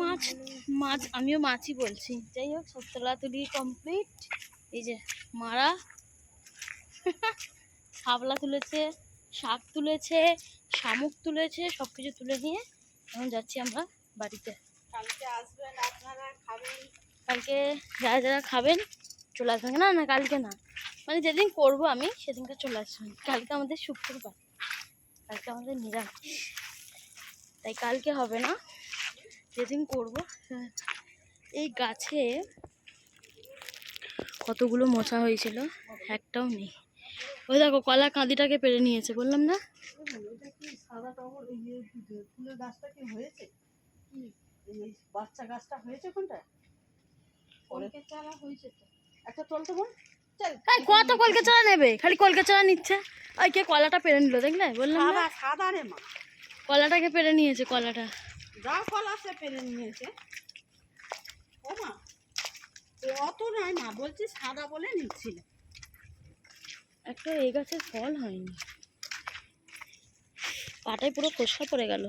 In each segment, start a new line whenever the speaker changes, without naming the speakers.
মাছ মাছ আমিও মাছই বলছি। যাই হোক সব তোলাতুলি কমপ্লিট এই যে মারা। শাপলা তুলেছে শাক তুলেছে শামুক তুলেছে সব কিছু তুলে নিয়ে এখন যাচ্ছি আমরা বাড়িতে।
কালকে আসবেন আপনারা খাবেন।
কালকে যারা যারা খাবেন চলে আসবেন। না না কালকে না। মানে যেদিন করব আমি সেদিনকে চলে আসবেন। কালকে আমাদের শুক্রবার। কালকে আমাদের নিরামিষ। তাই কালকে হবে না। যেদিন করব। সে- এই গাছে কতগুলো মোচা হয়েছিল একটাও নেই। ওই দেখো কলা কাঁদিটাকে পেরে নিয়েছে বললাম না?
হয়েছে বাচ্চা গাছটা কোনটা একটা
কত কলকে নেবে? খালি কলকে নিচ্ছে। ওই কে কলাটা পেরে নিল দেখলে বললাম না।
সাদা সাদা রে মা।
কলাটাকে পেরে নিয়েছে কলাটা।
যা ফল আছে পেরে নিয়েছে। ও মা অত নয় মা বলছি সাদা বলে নিচ্ছিল
একটা এই গাছের ফল হয়নি। পাটায় পুরো ফসকা পড়ে গেল।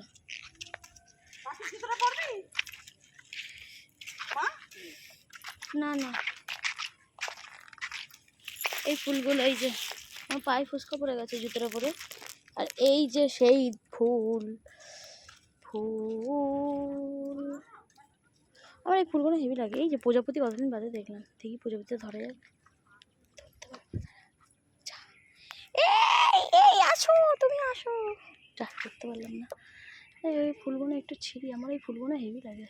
না না। এই ফুলগুলো এই যে আমার পায়ে ফুসকা পড়ে গেছে জুতোটা পরে আর এই যে সেই ফুল ফুল। আমার এই ফুলগুলো হেভি লাগে। এই যে প্রজাপতি কতদিন বাদে দেখলাম। দেখি প্রজাপতি ধরে এই আসো, তুমি আসো। যা করতে পারলাম না। এই ফুলগুলো একটু ছিঁড়ি। আমার এই ফুলগুলো হেভি লাগে।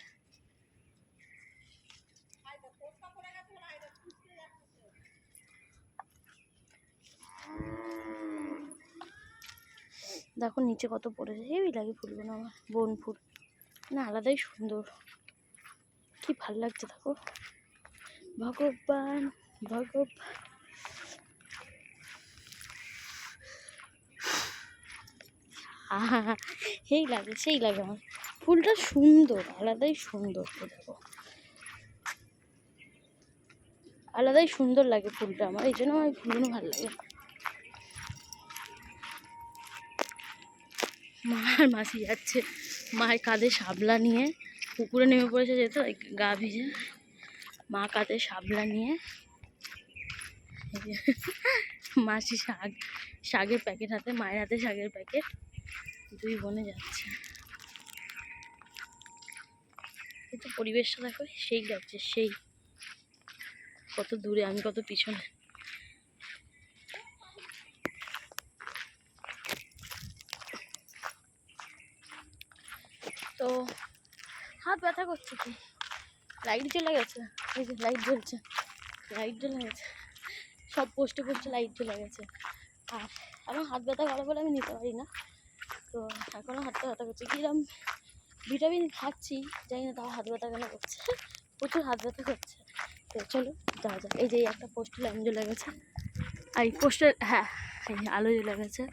দেখো নিচে কত পড়েছে হেভি লাগে ফুলগুলো আমার, বন ফুল। না, আলাদাই সুন্দর। কি ভালো লাগছে দেখো। ভগবান ভগবান। সেই লাগে সেই লাগে আমার। ফুলটা সুন্দর, আলাদাই সুন্দর দেখো। আলাদাই সুন্দর লাগে ফুলটা আমার, এই জন্য আমার ফুলগুলো ভালো লাগে। মা আর মাসি যাচ্ছে। মায়ের কাঁধে শাবলা নিয়ে পুকুরে নেমে পড়েছে ওই গা ভিজে। মা কাঁধে শাবলা নিয়ে মাসি শাক, শাকের প্যাকেট হাতে, মায়ের হাতে শাকের প্যাকেট। দুই বোনে যাচ্ছে। কিন্তু পরিবেশটা দেখো, সেই যাচ্ছে, সেই। কত দূরে, আমি কত পিছনে। তো হাত ব্যথা করছে কি? লাইট জ্বলে গেছে। এই যে লাইট জ্বলছে। লাইট জ্বলে গেছে। সব পোস্টে পোস্টে লাইট জ্বলে গেছে। আর আমার হাত ব্যথা করে বলে আমি নিতে পারি না। তো এখনও হাতটা ব্যথা করছে। কিরম ভিটামিন খাচ্ছি, জানি না তাও হাত ব্যথা কেন করছে। প্রচুর হাত ব্যথা করছে। তো চলো, যাওয়া যাক। এই যে একটা পোস্টে লাইন জ্বলে গেছে। আর এই পোস্টের হ্যাঁ এই আলো জ্বলে গেছে।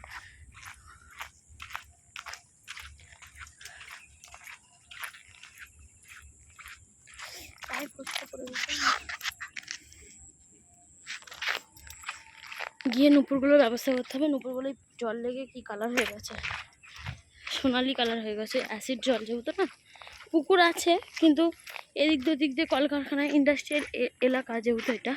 গিয়ে নুপুরগুলোর ব্যবস্থা করতে হবে। নুপুরগুলো জল লেগে কি কালার হয়ে গেছে? সোনালি কালার হয়ে গেছে। অ্যাসিড জল যেহেতু না, পুকুর আছে, কিন্তু এদিক দিক দিয়ে কলকারখানা ইন্ডাস্ট্রিয়াল এলাকা যেহেতু এটা।